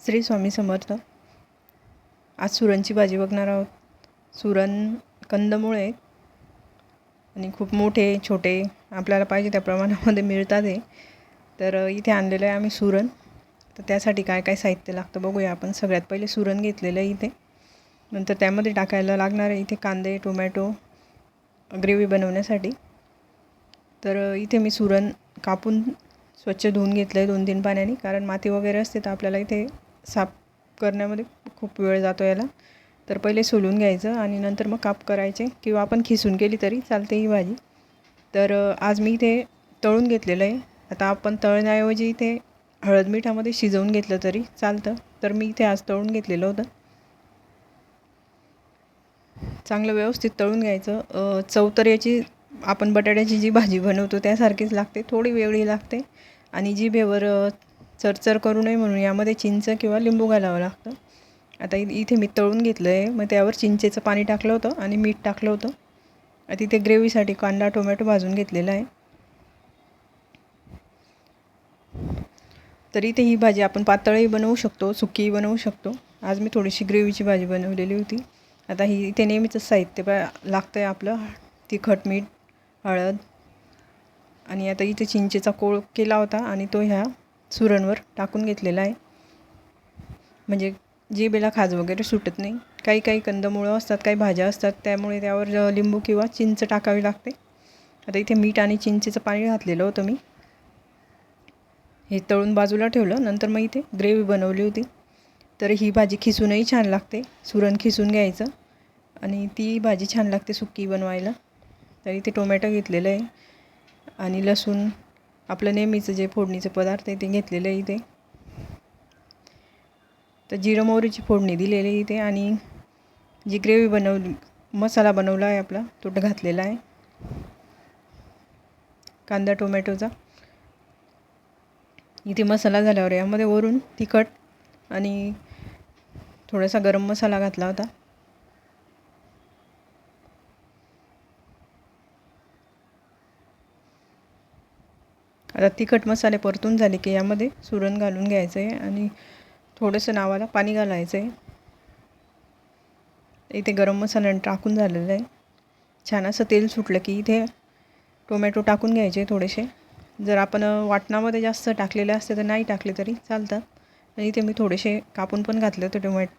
श्री स्वामी समर्थ. आज सुरणची भाजी बघणार आहोत. सुरण कंदमुळे आहेत आणि खूप मोठे छोटे आपल्याला पाहिजे त्या प्रमाणामध्ये मिळतात हे. तर इथे आणलेलं आहे आम्ही सुरण. तर त्यासाठी काय काय साहित्य लागतं बघूया आपण. सगळ्यात पहिले सुरण घेतलेलं आहे इथे. नंतर त्यामध्ये टाकायला लागणार आहे इथे कांदे टोमॅटो ग्रेव्ही बनवण्यासाठी. तर इथे मी सुरण कापून स्वच्छ धुवून घेतलं आहे दोन तीन पाण्याने. कारण माती वगैरे असते तर आपल्याला इथे साफ करण्यामध्ये खूप वेळ जातो याला. तर पहिले सोलून घ्यायचं आणि नंतर मग काप करायचे किंवा आपण खिसून केली तरी चालते ही भाजी. तर आज मी इथे तळून घेतलेलं आहे. आता आपण तळण्याऐवजी इथे हळद मिठामध्ये शिजवून घेतलं तरी चालतं. तर मी इथे आज तळून घेतलेलं होतं. चांगलं व्यवस्थित तळून घ्यायचं. चव तर याची आपण बटाट्याची जी भाजी बनवतो त्यासारखीच लागते. थोडी वेगळी लागते. आणि जिभेवर चरचर करू नये म्हणून यामध्ये चिंच किंवा लिंबू घालावं लागतं. आता इथे मी तळून घेतलं आहे मग त्यावर चिंचेचं पाणी टाकलं होतं आणि मीठ टाकलं होतं. आता इथे ग्रेव्हीसाठी कांदा टोमॅटो भाजून घेतलेला आहे. तर इथे ही भाजी आपण पातळही बनवू शकतो सुकीही बनवू शकतो. आज मी थोडीशी ग्रेव्हीची भाजी बनवलेली होती. आता ही इथे नेहमीचं साहित्य प लागतं आहे आपलं. तिखट मीठ हळद. आणि आता इथे चिंचेचा कोळ केला होता आणि तो ह्या सुरणवर टाकून घेतलेला आहे. म्हणजे जिभेला खाज वगैरे सुटत नाही. काही काही कंदमुळं असतात काही भाज्या असतात. त्यामुळे त्यावर लिंबू किंवा चिंच टाकावी लागते. आता इथे मीठ आणि चिंचेचं पाणी घातलेलं होतं मी. हे तळून बाजूला ठेवलं. नंतर मग इथे ग्रेव्ही बनवली होती. तर ही भाजी खिसूनही छान लागते. सुरण खिसून घ्यायचं. आणि ती भाजी छान लागते सुक्की बनवायला. तर इथे टोमॅटो घेतलेलं आहे. आणि लसूण आपलं नेहमीचं जे फोडणीचे पदार्थ आहे ते घेतलेलं आहे इथे. तर जिरं मोहरीची फोडणी दिलेली आहे इथे आणि जी ग्रेव्ही बनवली मसाला बनवला आहे आपला तो घातलेला आहे. कांदा टोमॅटोचा. इथे मसाला झाल्यावर यामध्ये वरून तिखट आणि थोडासा गरम मसाला घातला होता. आता तिखट मसाले परतून झाले की यामध्ये सुरण घालून घ्यायचं आहे आणि थोडंसं नावाला पाणी घालायचं आहे इथे गरम मसाला टाकून झालेलं आहे. छान असं तेल सुटलं की इथे टोमॅटो टाकून घ्यायचे थोडेसे. जर आपण वाटणामध्ये जास्त टाकलेले असते तर नाही टाकले तरी चालतात. आणि इथे मी थोडेसे कापून पण घातले होते टोमॅटो.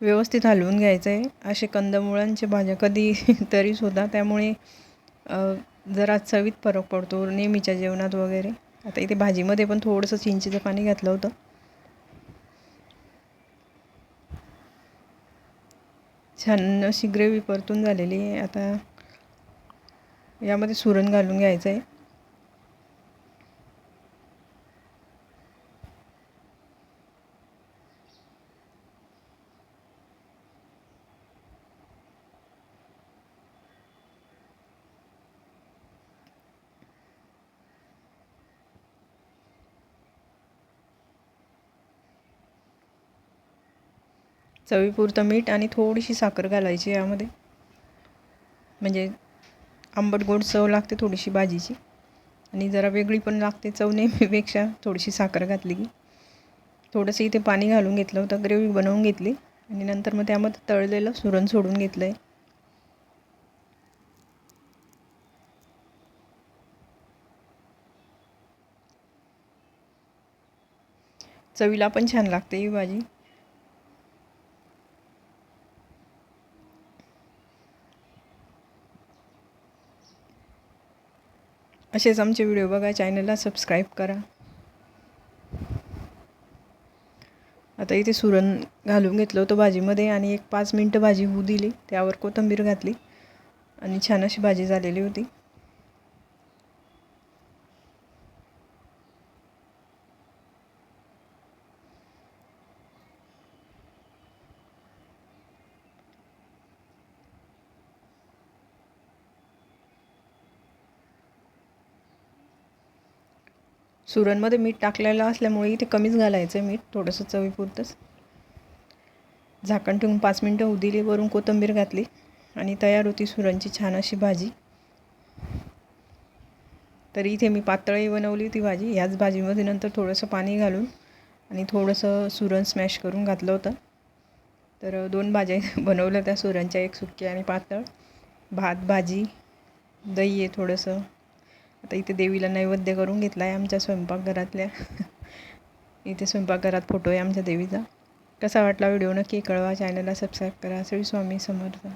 व्यवस्थित हलवून घ्यायचं आहे असे कंदमुळांच्या भाज्या कधी तरीच होता त्यामुळे जरा चवीत फरक पडतो नेहमीच्या जेवणात वगैरे. आता इथे भाजीमध्ये पण थोडंसं चिंचेचं पाणी घातलं होतं. छान अशी ग्रेव्ही परतून झालेली आहे. आता यामध्ये सुरण घालून घ्यायचं आहे चवीपुरतं मीठ आणि थोडीशी साखर घालायची यामध्ये. म्हणजे आंबट गोड चव लागते थोडीशी भाजीची. आणि जरा वेगळी पण लागते चव नेहमीपेक्षा थोडीशी साखर घातली की. थोडंसं इथे पाणी घालून घेतलं होतं ग्रेव्ही बनवून घेतली. आणि नंतर मग त्यामध्ये तळलेलं सुरण सोडून घेतलं आहे चवीला पण छान लागते ही भाजी. असेच आमचे व्हिडिओ बघा चॅनलला सबस्क्राईब करा. आता इथे सुरण घालून घेतलं होतं भाजीमध्ये आणि एक पाच मिनटं भाजी होऊ दिली त्यावर कोथिंबीर घातली आणि छान अशी भाजी झालेली होती. सुरणमध्ये मीठ टाकलेलं असल्यामुळे इथे कमीच घालायचं मीठ थोडंसं चवीपुरतंच. झाकण ठेवून पाच मिनटं उदिली दिली वरून कोथिंबीर घातली आणि तयार होती सुरणची छान अशी भाजी. तर इथे मी पातळही बनवली होती भाजी. ह्याच भाजीमध्ये नंतर थोडंसं पाणी घालून आणि थोडंसं सुरण स्मॅश करून घातलं होतं. तर दोन भाज्या बनवल्या त्या सुरणच्या एक सुक्या आणि पातळ. भात भाजी दही आहे थोडंसं. आता इथे देवीला नैवेद्य करून घेतला आहे आमच्या स्वयंपाकघरातल्या. इथे स्वयंपाकघरात फोटो आहे आमच्या देवीचा. कसा वाटला व्हिडिओ नक्की कळवा. चॅनलला सबस्क्राईब करा. श्री स्वामी समर्थ.